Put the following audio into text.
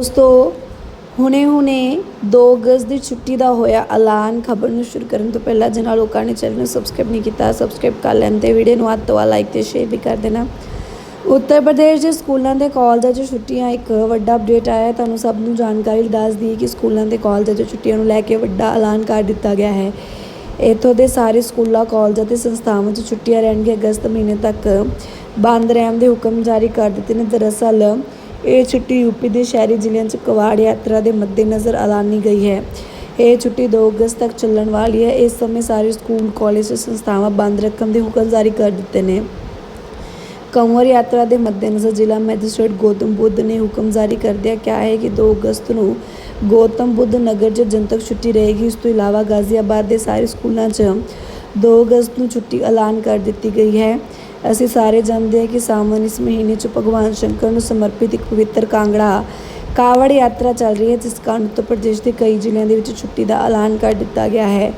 ਦੋਸਤੋ ਹੁਣੇ-ਹੁਣੇ 2 ਅਗਸਤ ਦੀ ਛੁੱਟੀ ਦਾ ਹੋਇਆ ਐਲਾਨ। ਖਬਰ ਨੂੰ ਸ਼ੁਰੂ ਕਰਨ ਤੋਂ ਪਹਿਲਾਂ ਜਿਨ੍ਹਾਂ ਲੋਕਾਂ ਨੇ ਚੈਨਲ ਨੂੰ ਸਬਸਕ੍ਰਾਈਬ ਨਹੀਂ ਕੀਤਾ ਸਬਸਕ੍ਰਾਈਬ ਕਰ ਲੈਣ ਤੇ ਵੀਡੀਓ ਨੂੰ ਹੱਥ ਤੋਂ ਲਾਈਕ ਤੇ ਸ਼ੇਅਰ ਵੀ ਕਰ ਦੇਣਾ। ਉੱਤਰ ਪ੍ਰਦੇਸ਼ ਦੇ ਸਕੂਲਾਂ ਦੇ ਕਾਲਜਾਂ 'ਚ ਛੁੱਟੀਆਂ ਇੱਕ ਵੱਡਾ ਅਪਡੇਟ ਆਇਆ। ਤੁਹਾਨੂੰ ਸਭ ਨੂੰ ਜਾਣਕਾਰੀ ਦੱਸ ਦਈਏ ਕਿ ਸਕੂਲਾਂ ਦੇ ਕਾਲਜਾਂ 'ਚ ਛੁੱਟੀਆਂ ਨੂੰ ਲੈ ਕੇ ਵੱਡਾ ਐਲਾਨ ਕਰ ਦਿੱਤਾ ਗਿਆ ਹੈ। ਇੱਥੋਂ ਦੇ ਸਾਰੇ ਸਕੂਲਾਂ, ਕਾਲਜਾਂ ਤੇ ਸੰਸਥਾਵਾਂ 'ਚ ਛੁੱਟੀਆਂ ਰਹਿਣਗੀਆਂ ਅਗਸਤ ਮਹੀਨੇ ਤੱਕ। ਬੰਦ ਰਹਿਣ ਦੇ ਹੁਕਮ ਜਾਰੀ ਕਰ ਦਿੱਤੇ ਨੇ। ਦਰਅਸਲ ਇਹ ਛੁੱਟੀ ਯੂਪੀ ਦੇ ਸ਼ਹਿਰੀ ਜ਼ਿਲ੍ਹਿਆਂ 'ਚ ਕਵਾੜ ਯਾਤਰਾ ਦੇ ਮੱਦੇਨਜ਼ਰ ਐਲਾਨੀ ਗਈ ਹੈ। ਇਹ ਛੁੱਟੀ 2 ਅਗਸਤ ਤੱਕ ਚੱਲਣ ਵਾਲੀ ਹੈ। ਇਸ ਸਮੇਂ ਸਾਰੇ ਸਕੂਲ, ਕਾਲਜ ਤੇ ਸੰਸਥਾਵਾਂ ਬੰਦ ਰੱਖਣ ਦੇ ਹੁਕਮ ਜਾਰੀ ਕਰ ਦਿੱਤੇ ਨੇ। ਕੰਵਰ ਯਾਤਰਾ ਦੇ ਮੱਦੇਨਜ਼ਰ ਜ਼ਿਲ੍ਹਾ ਮੈਜਿਸਟ੍ਰੇਟ ਗੌਤਮ ਬੁੱਧ ਨੇ ਹੁਕਮ ਜਾਰੀ ਕਰਦਿਆਂ ਕਿਹਾ ਹੈ ਕਿ 2 ਅਗਸਤ ਨੂੰ ਗੌਤਮ ਬੁੱਧ ਨਗਰ 'ਚ ਜਨਤਕ ਛੁੱਟੀ ਰਹੇਗੀ। ਇਸ ਤੋਂ ਇਲਾਵਾ ਗਾਜ਼ੀਆਬਾਦ ਦੇ ਸਾਰੇ ਸਕੂਲਾਂ 'ਚ 2 ਅਗਸਤ ਨੂੰ ਛੁੱਟੀ ਐਲਾਨ ਕਰ ਦਿੱਤੀ ਗਈ ਹੈ। ਅਸੀਂ ਸਾਰੇ ਜਾਣਦੇ ਹਾਂ ਕਿ ਸਾਵਨ ਇਸ ਮਹੀਨੇ 'ਚ ਭਗਵਾਨ ਸ਼ੰਕਰ ਨੂੰ ਸਮਰਪਿਤ ਇੱਕ ਪਵਿੱਤਰ ਕਾਂਗੜਾ ਕਾਵੜ ਯਾਤਰਾ ਚੱਲ ਰਹੀ ਹੈ, ਜਿਸ ਕਾਰਨ ਉੱਤਰ ਪ੍ਰਦੇਸ਼ ਦੇ ਕਈ ਜ਼ਿਲ੍ਹਿਆਂ ਦੇ ਵਿੱਚ ਛੁੱਟੀ ਦਾ ਐਲਾਨ ਕਰ ਦਿੱਤਾ ਗਿਆ ਹੈ।